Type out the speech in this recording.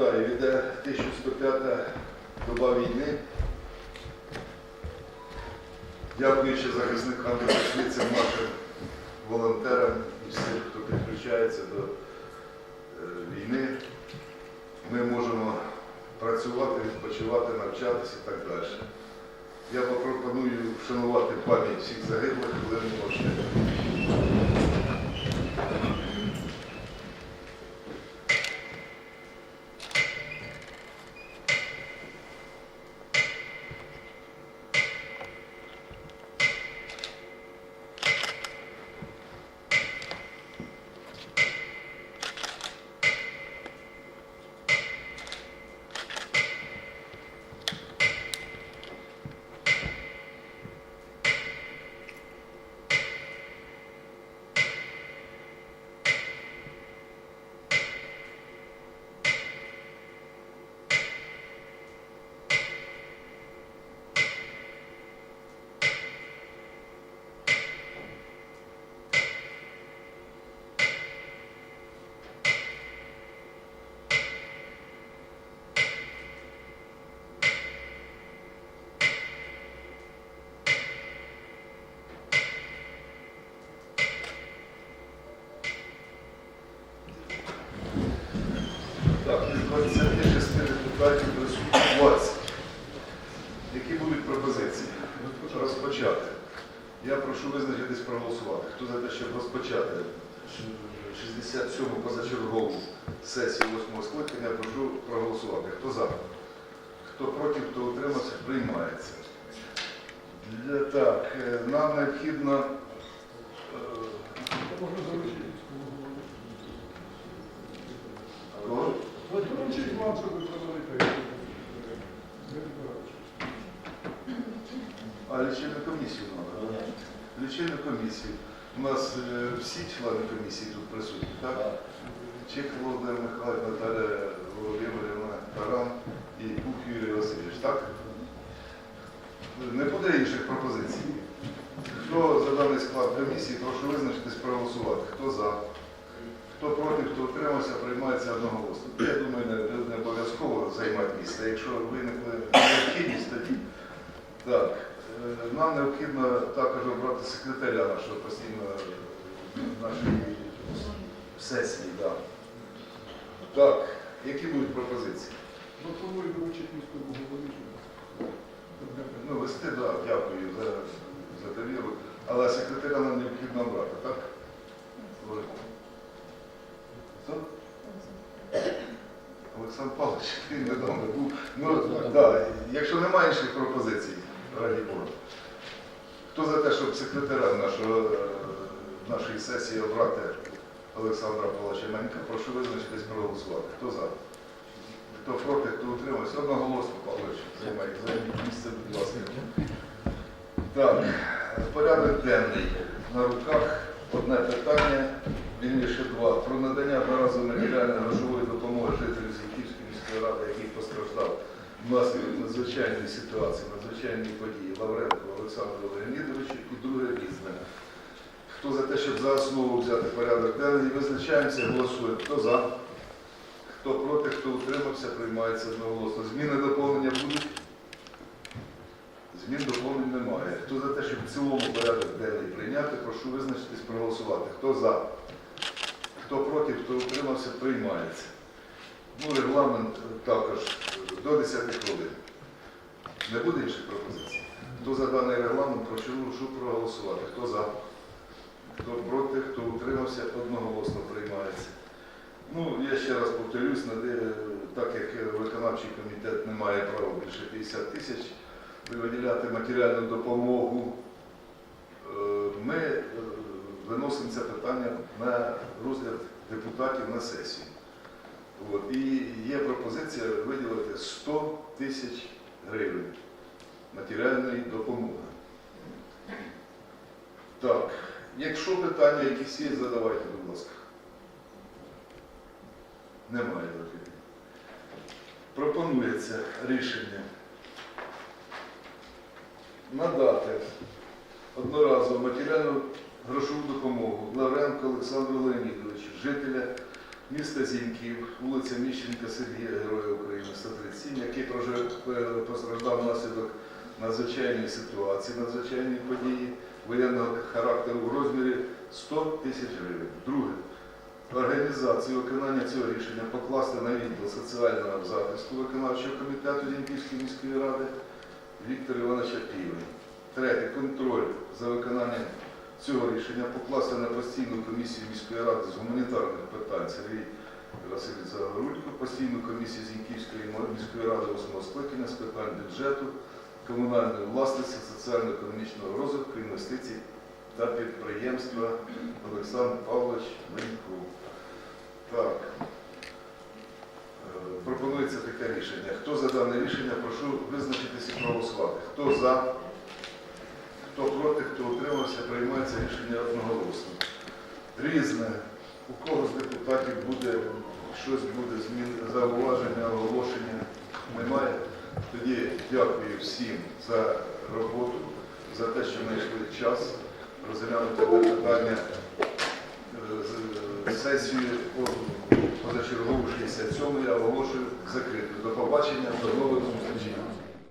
Нагадаю, йде 1105 доба війни. Дякуючи захисникам і захисницям нашим волонтерам і всім, хто підключається до е, війни, ми можемо працювати, відпочивати, навчатися і так далі. Я пропоную вшанувати пам'ять всіх загиблих прошу визначитись проголосувати. Хто за те, щоб розпочати 67-му позачергову сесію 8 скликання, прошу проголосувати. Хто за? Хто проти, хто утримався, приймається. Для, так, е, нам необхідно. е, Кого? А лічильну комісію? Лічильну комісію. У нас е, всі члени комісії тут присутні, так? Чех Володимир Михайлович, Наталя Володимирівна, Таран і Пух Юрій Васильович, так? Не буде інших пропозицій. Хто за даний склад комісії, прошу визначитись проголосувати. Хто за? Хто проти, хто утримався, приймається одноголосно. Я думаю, не, не- не обов'язково займати місце. Якщо виникне необхідність, тоді так. Е, Нам необхідно також обрати секретаря нашого постійного е, нашої сесії. Да. Так, які будуть пропозиції? Пропоную доручити міському голові. Ну, вести, так, да, дякую за, за довіру. Але секретаря нам необхідно обрати, так? Хто? Олександр Павлович, він недавно був. Ну, да, якщо немає інших пропозицій, раді Бога. Хто за те, щоб секретаря нашого, е, нашої сесії обрати Олександра Павловича Менька, прошу визначитись проголосувати. Хто за? Хто проти, хто утримався? Одноголосно, Павлович, займайте займіть місце, будь ласка. Так, порядок денний. На руках одне питання, вільніше два. Про надання одноразової матеріальної грошової допомоги жителю Зіньківської міської ради, який постраждав внаслідок надзвичайної ситуації, надзвичайної події Лавренко Олександру Леонідовичу і друге різне. Хто за те, щоб за основу взяти порядок денний, визначаємося, голосуємо. Хто за? Хто проти, хто утримався, приймається одноголосно. Зміни доповнення будуть? Змін доповнень немає. Хто за те, щоб в цілому порядок денний прийняти, прошу визначитись проголосувати. Хто за? Хто проти, хто утримався, приймається. Ну, регламент також до 10 хвилин. Не буде інших пропозицій? Хто за даний регламент, прошу проголосувати. Хто за? Хто проти, хто утримався, одноголосно приймається. Ну, я ще раз повторюсь, так як виконавчий комітет не має права більше 50 тисяч виділяти матеріальну допомогу, е, ми е, виносимо це питання на розгляд депутатів на сесію. От. І є пропозиція виділити 100 тисяч гривень матеріальної допомоги. Так, якщо питання якісь є, задавайте, будь ласка. Немає доповіді. Пропонується рішення надати одноразову матеріальну грошову допомогу Лавренко Олександру Леонідовичу, жителя міста Зіньків, вулиця Міщенка Сергія, Героя України, 137, який е, постраждав внаслідок надзвичайної ситуації, надзвичайної події воєнного характеру в розмірі 100 тисяч гривень. Друге. Організацію виконання цього рішення покласти на відділ соціального захисту виконавчого комітету Зіньківської міської ради Віктора Івановича Півень. Третє. Контроль за виконанням цього рішення покласти на постійну комісію міської ради з гуманітарних питань Сергій Васильович Загорулько, постійну комісію Зіньківської міської ради 8 скликання з питань бюджету, комунальної власності, соціально-економічного розвитку, інвестицій та підприємства Олександр Павлович Ленько. Так. Е, Пропонується таке рішення. Хто за дане рішення, прошу визначитися і проголосувати. Хто за, проти, хто утримався, приймається рішення одноголосно. Різне. У кого з депутатів буде щось буде змін, зауваження, оголошення? Немає? Тоді дякую всім за роботу, за те, що знайшли час розглянути питання е, по- позачергову 67 я оголошую закритою. До побачення, до нових зустрічей.